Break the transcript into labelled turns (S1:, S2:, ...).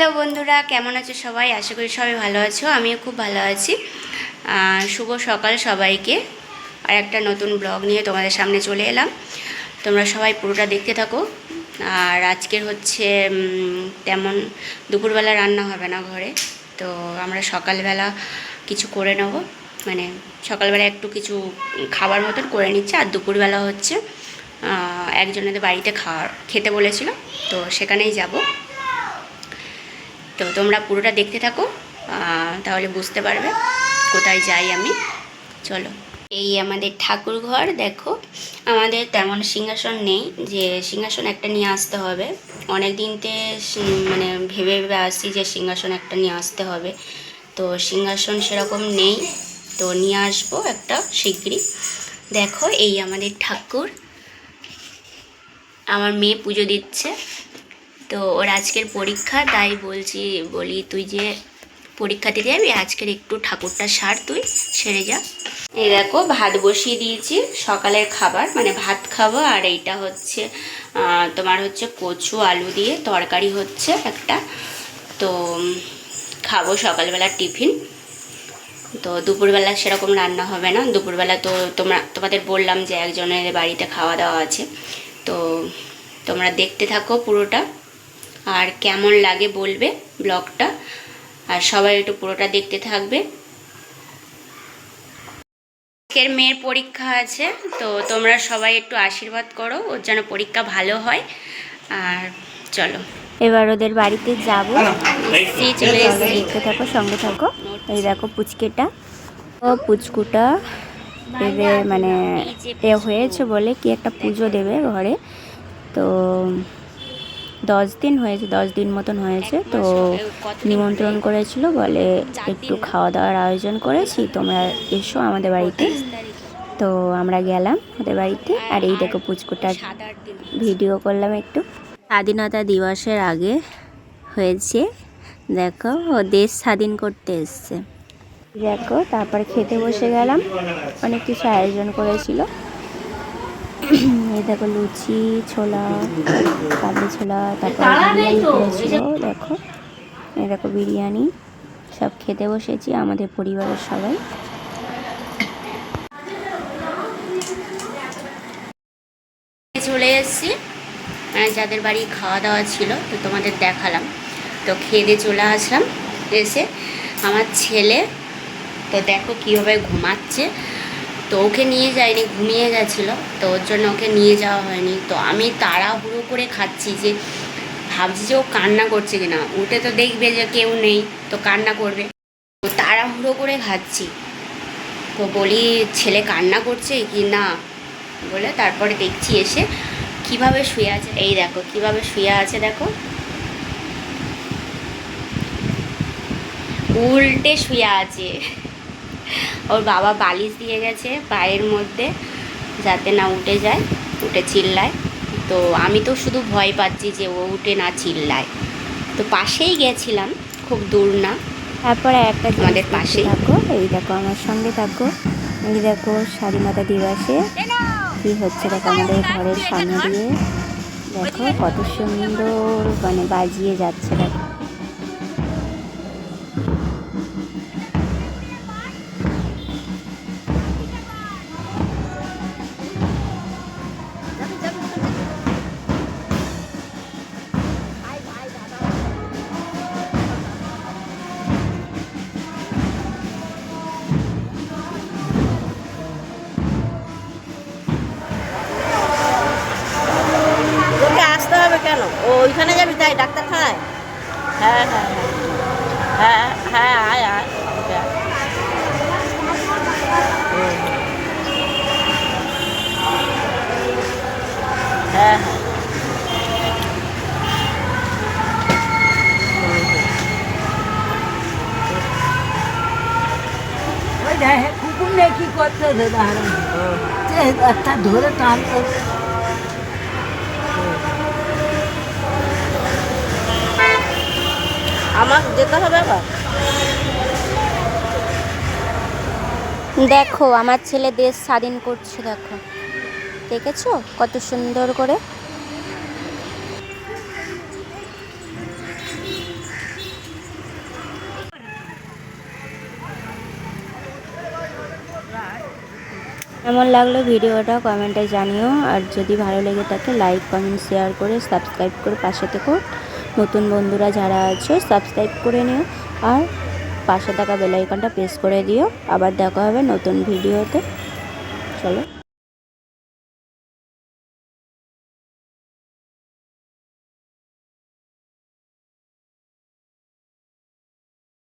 S1: Hello বন্ধুরা, কেমন আছো সবাই? আশা করি সবাই ভালো আছো, আমিও খুব ভালো আছি। শুভ সকাল সবাইকে। আর একটা নতুন ব্লগ নিয়ে তোমাদের সামনে চলে এলাম। তোমরা সবাই পুরোটা দেখতে থাকো। আর আজকের হচ্ছে তেমন দুপুরবেলা রান্না হবে না ঘরে। তো আমরা সকালবেলা কিছু করে নেব। মানে সকালবেলা একটু কিছু খাবার মতন করে নিচ্ছে। আর দুপুরবেলা হচ্ছে একজনের বাড়িতে খাওয়ার খেতে বলেছিল। তো সেখানেই যাব। তো তোমরা পুরোটা দেখতে থাকো তাহলে বুঝতে পারবে কোথায় যাই আমি। চলো। এই আমাদের ঠাকুর ঘর, দেখো। আমাদের তেমন সিংহাসন নেই যে সিংহাসন একটা নিয়ে আসতে হবে। অনেক দিনতে মানে ভেবে ভেবে আসছি যে সিংহাসন একটা নিয়ে আসতে হবে। তো সিংহাসন সেরকম নেই, তো নিয়ে আসব একটা শিগগিরই। দেখো, এই আমাদের ঠাকুর। আমার মেয়ে পুজো দিচ্ছে। তো ওর আজকের পরীক্ষা, তাই বলছি, বলি তুই যে পরীক্ষা দিতে যাবি, আজকের একটু ঠাকুরটা সার তুই, সেরে যা। এই দেখো, ভাত বসিয়ে দিয়েছি, সকালের খাবার মানে ভাত খাব, আর এইটা হচ্ছে তোমার হচ্ছে কচু, আলু দিয়ে তরকারি হচ্ছে একটা, তো খাব সকালবেলা টিফিন। তো দুপুরবেলা সেরকম রান্না হবে না, দুপুরবেলা তো তোমরা, তোমাদের বললাম যে একজনের বাড়িতে খাওয়া দাওয়া আছে, তো তোমরা দেখতে থাকো পুরোটা। আর কেমন লাগে বলবে ব্লগটা। আর সবাই একটু পুরোটা দেখতে থাকবে। আজকের মেয়ের পরীক্ষা আছে তো তোমরা সবাই একটু আশীর্বাদ করো ওর যেন পরীক্ষা ভালো হয়। আর চলো।
S2: এবার ওদের বাড়িতে যাব।
S1: চলে
S2: দেখতে থাকো সঙ্গে থাকো। এই দেখো পুচকেটা। ও পুচকুটা এদের মানে এ হয়েছে বলে কি একটা পুজো দেবে ঘরে। তো দশ দিন হয়েছে, দশ দিন মতন হয়েছে, তো নিমন্ত্রণ করেছিল, বলে একটু খাওয়া দাওয়ার আয়োজন করেছি, তোমরা এসো আমাদের বাড়িতে। তো আমরা গেলাম ওদের বাড়িতে, আর এই দেখো পুচকুটার ভিডিও করলাম একটু। স্বাধীনতা দিবসের আগে হয়েছে, দেখো, ও দেশ স্বাধীন করতে এসছে। দেখো, তারপর খেতে বসে গেলাম, অনেক কিছু আয়োজন করেছিল। এই দেখো লুচি ছোলা কাবলি ছোলা তারপর বিরিয়ানি করেছিল দেখো এই দেখো বিরিয়ানি সব খেতে বসেছি আমাদের পরিবারের সবাই।
S1: চলে এসেছি মানে যাদের বাড়ি খাওয়া দাওয়া ছিল তো তোমাদের দেখালাম। তো খেয়ে দিয়ে চলে আসলাম এসে আমার ছেলে তো দেখো কীভাবে ঘুমাচ্ছে। তো ওকে নিয়ে যায়নি, ঘুমিয়ে গেছিল। তো ওর জন্য ওকে নিয়ে যাওয়া হয়নি। তো আমি তাড়াহুড়ো করে খাচ্ছি যে, ভাবছি যে ও কান্না করছে কিনা। উঠে তো দেখবে যে কেউ নেই, তো কান্না করবে। তো তাড়াহুড়ো করে খাচ্ছি। তো বলি, ছেলে কান্না করছে কি না? বলে তারপরে দেখছি এসে কীভাবে শুয়ে আছে। এই দেখো, কীভাবে শুয়ে আছে দেখো। উল্টে শুয়ে আছে। ওর বাবা বালিশ দিয়ে গেছে পায়ের মধ্যে যাতে না উঠে যায় উঠে চিল্লায়। তো আমি তো শুধু ভয় পাচ্ছি যে ও উঠে না চিল্লায়। তো পাশেই গেছিলাম খুব দূর না।
S2: তারপরে একটা
S1: আমাদের পাশেই।
S2: থাকো এই দেখো আমার সঙ্গে থাকো। এই দেখো স্বাধীনতা দিবসে কি হচ্ছে দেখো আমাদের ঘরের সামনে দিয়ে। দেখো কত সুন্দর মানে বাজিয়ে যাচ্ছে দেখো।
S3: হ্যাঁ হ্যাঁ হ্যাঁ। হ্যাঁ হ্যাঁ আয় আয়। হ্যাঁ হ্যাঁ।
S4: কুকুর নিয়ে কি করতে দাঁড়ানো একটা ধরে টানতে
S3: যেতে হবে
S2: দেখো, আমার ছেলে দেশ স্বাধীন করছে, দেখো। দেখেছ? কত সুন্দর করে? কেমন লাগল ভিডিওটা, কমেন্টে জানিও। আর যদি ভালো লেগে থাকে লাইক কমেন্ট শেয়ার করে সাবস্ক্রাইব করে পাশে থেকো। নতুন বন্ধুরা যারা আছো সাবস্ক্রাইব করে নিও আর পাশে থাকা বেলাইকনটা প্রেস করে দিও। আবার দেখা হবে নতুন ভিডিওতে চলো।